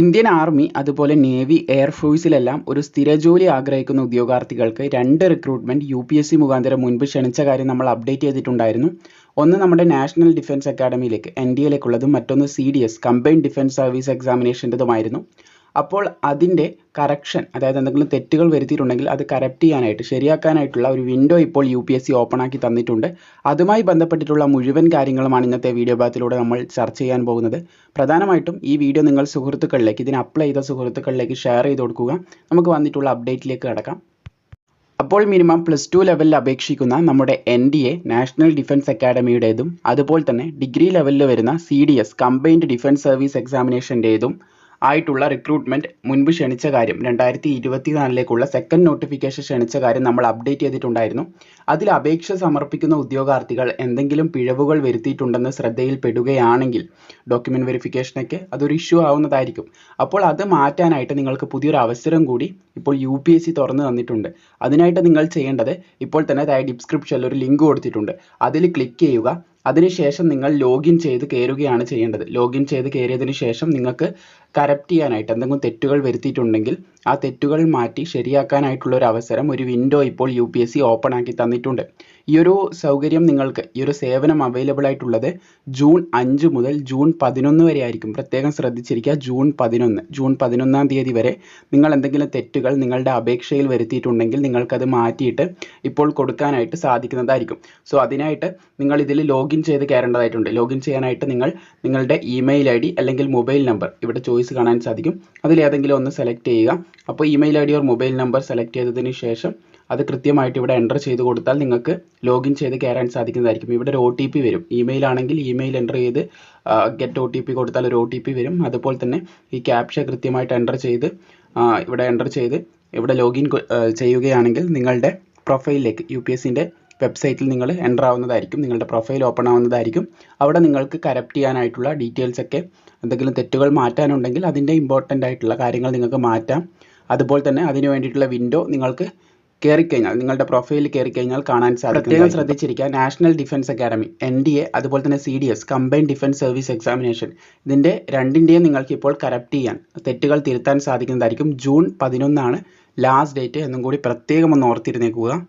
Indian army അതുപോലെ navy എയർഫോഴ്സിലെല്ലാം ഒരു സ്ഥിര ജോലി ആഗ്രഹിക്കുന്ന ഉദ്യോഗാർത്ഥികൾക്ക് രണ്ട് recruitment U P S C മുഖാന്തരം മുൻപ് ക്ഷണിച്ച കാര്യം നമ്മൾ അപ്ഡേറ്റ് ചെയ്തിട്ടുണ്ടായിരുന്നു. ഒന്ന് നമ്മുടെ നാഷണൽ ഡിഫൻസ് അക്കാഡമിയിലേക്ക് എൻ ഡി എയിലേക്കുള്ളതും മറ്റൊന്ന് C D S combined defence service എക്സാമിനേഷന്റെതുമായിരുന്നു. അപ്പോൾ അതിന്റെ കറക്ഷൻ അതായത് എന്തെങ്കിലും തെറ്റുകൾ വരുത്തിയിട്ടുണ്ടെങ്കിൽ അത് കറക്റ്റ് ചെയ്യാനായിട്ട് ശരിയാക്കാനായിട്ടുള്ള ഒരു വിൻഡോ ഇപ്പോൾ U P S C open ആക്കി തന്നിട്ടുണ്ട്. അതുമായി ബന്ധപ്പെട്ടിട്ടുള്ള മുഴുവൻ കാര്യങ്ങളുമാണ് ഇന്നത്തെ വീഡിയോ ഭാഗത്തിലൂടെ നമ്മൾ ചർച്ച ചെയ്യാൻ പോകുന്നത്. പ്രധാനമായിട്ടും ഈ വീഡിയോ നിങ്ങൾ സുഹൃത്തുക്കളിലേക്ക് ഇതിന് അപ്ലൈ ചെയ്ത സുഹൃത്തുക്കളിലേക്ക് ഷെയർ ചെയ്ത് കൊടുക്കുക. നമുക്ക് വന്നിട്ടുള്ള അപ്ഡേറ്റിലേക്ക് കടക്കാം. അപ്പോൾ മിനിമം പ്ലസ് ടു ലെവലിൽ അപേക്ഷിക്കുന്ന നമ്മുടെ N D A national defence അക്കാഡമിയുടേതും അതുപോലെ തന്നെ ഡിഗ്രി ലെവലിൽ വരുന്ന C D S combined defence service എക്സാമിനേഷന്റേതും ആയിട്ടുള്ള റിക്രൂട്ട്മെന്റ് മുൻപ് ക്ഷണിച്ച കാര്യം. രണ്ടായിരത്തി ഇരുപത്തിനാലിലേക്കുള്ള സെക്കൻഡ് നോട്ടിഫിക്കേഷൻ ക്ഷണിച്ച കാര്യം നമ്മൾ അപ്ഡേറ്റ് ചെയ്തിട്ടുണ്ടായിരുന്നു. അതിൽ അപേക്ഷ സമർപ്പിക്കുന്ന ഉദ്യോഗാർത്ഥികൾ എന്തെങ്കിലും പിഴവുകൾ വരുത്തിയിട്ടുണ്ടെന്ന് ശ്രദ്ധയിൽപ്പെടുകയാണെങ്കിൽ ഡോക്യുമെന്റ് വെരിഫിക്കേഷനൊക്കെ അതൊരു ഇഷ്യൂ ആവുന്നതായിരിക്കും. അപ്പോൾ അത് മാറ്റാനായിട്ട് നിങ്ങൾക്ക് പുതിയൊരു അവസരം കൂടി ഇപ്പോൾ യു പി എസ് സി തുറന്നു തന്നിട്ടുണ്ട്. അതിനായിട്ട് നിങ്ങൾ ചെയ്യേണ്ടത് ഇപ്പോൾ തന്നെ താഴെ ഡിസ്ക്രിപ്ഷനിൽ ഒരു ലിങ്ക് കൊടുത്തിട്ടുണ്ട്. അതിൽ ക്ലിക്ക് ചെയ്യുക. അതിനുശേഷം നിങ്ങൾ ലോഗിൻ ചെയ്ത് കയറുകയാണ് ചെയ്യേണ്ടത്. ലോഗിൻ ചെയ്ത് കയറിയതിന് ശേഷം നിങ്ങൾക്ക് കറക്റ്റ് ചെയ്യാനായിട്ട് എന്തെങ്കിലും തെറ്റുകൾ വരുത്തിയിട്ടുണ്ടെങ്കിൽ ആ തെറ്റുകൾ മാറ്റി ശരിയാക്കാനായിട്ടുള്ള ഒരു അവസരം ഒരു വിൻഡോ ഇപ്പോൾ U P S C open ആക്കി തന്നിട്ടുണ്ട്. ഈ ഒരു സൗകര്യം നിങ്ങൾക്ക് ഈ ഒരു സേവനം അവൈലബിൾ ആയിട്ടുള്ളത് ജൂൺ അഞ്ച് മുതൽ ജൂൺ പതിനൊന്ന് വരെ ആയിരിക്കും. പ്രത്യേകം ശ്രദ്ധിച്ചിരിക്കുക ജൂൺ പതിനൊന്ന് ജൂൺ പതിനൊന്നാം തീയതി വരെ നിങ്ങൾ എന്തെങ്കിലും തെറ്റുകൾ നിങ്ങളുടെ അപേക്ഷയിൽ വരുത്തിയിട്ടുണ്ടെങ്കിൽ നിങ്ങൾക്കത് മാറ്റിയിട്ട് ഇപ്പോൾ കൊടുക്കാനായിട്ട് സാധിക്കുന്നതായിരിക്കും. സോ അതിനായിട്ട് നിങ്ങൾ ഇതിൽ ലോഗിൻ ചെയ്ത് കയറേണ്ടതായിട്ടുണ്ട്. ലോഗിൻ ചെയ്യാനായിട്ട് നിങ്ങൾ നിങ്ങളുടെ ഇമെയിൽ ഐ ഡി അല്ലെങ്കിൽ മൊബൈൽ നമ്പർ ഇവിടെ ചോയ്സ് കാണാൻ സാധിക്കും. അതിലേതെങ്കിലും ഒന്ന് സെലക്ട് ചെയ്യുക. അപ്പോൾ email I D or mobile number select ചെയ്തതിന് ശേഷം അത് കൃത്യമായിട്ട് ഇവിടെ എന്റർ ചെയ്ത് കൊടുത്താൽ നിങ്ങൾക്ക് ലോഗിൻ ചെയ്ത് കയറാൻ സാധിക്കുന്നതായിരിക്കും. ഇവിടെ ഒരു ഒ ടി പി വരും. ഇമെയിൽ ആണെങ്കിൽ ഇമെയിൽ എന്റർ ചെയ്ത് ഗെറ്റ് ഒ ടി പി കൊടുത്താൽ ഒരു ഒ ടി പി വരും. അതുപോലെ തന്നെ ഈ ക്യാപ്ഷ കൃത്യമായിട്ട് എന്റർ ചെയ്ത് ഇവിടെ എന്റർ ചെയ്ത് ഇവിടെ ലോഗിൻ ചെയ്യുകയാണെങ്കിൽ നിങ്ങളുടെ പ്രൊഫൈലിലേക്ക് യു പി എസിന്റെ വെബ്സൈറ്റിൽ നിങ്ങൾ എന്റർ ആവുന്നതായിരിക്കും. നിങ്ങളുടെ പ്രൊഫൈൽ ഓപ്പൺ ആവുന്നതായിരിക്കും. അവിടെ നിങ്ങൾക്ക് കറക്റ്റ് ചെയ്യാനായിട്ടുള്ള ഡീറ്റെയിൽസ് ഒക്കെ എന്തെങ്കിലും തെറ്റുകൾ മാറ്റാനുണ്ടെങ്കിൽ അതിന്റെ ഇമ്പോർട്ടന്റ് ആയിട്ടുള്ള കാര്യങ്ങൾ നിങ്ങൾക്ക് മാറ്റാം. അതുപോലെ തന്നെ അതിന് വേണ്ടിയിട്ടുള്ള വിൻഡോ നിങ്ങൾക്ക് കയറിക്കഴിഞ്ഞാൽ നിങ്ങളുടെ പ്രൊഫൈലിൽ കയറിക്കഴിഞ്ഞാൽ കാണാൻ സാധിക്കും. പ്രത്യേകം ശ്രദ്ധിച്ചിരിക്കുക national defence academy N D A അതുപോലെ തന്നെ C D S combine defence service examination ഇതിന്റെ രണ്ടിന്റെയും നിങ്ങൾക്ക് ഇപ്പോൾ കറക്റ്റ് ചെയ്യാൻ തെറ്റുകൾ തിരുത്താൻ സാധിക്കുന്നതായിരിക്കും. ജൂൺ പതിനൊന്നാണ് ലാസ്റ്റ് ഡേറ്റ് എന്നും കൂടി പ്രത്യേകം ഒന്ന് ഓർത്തിരുന്നേക്കുക.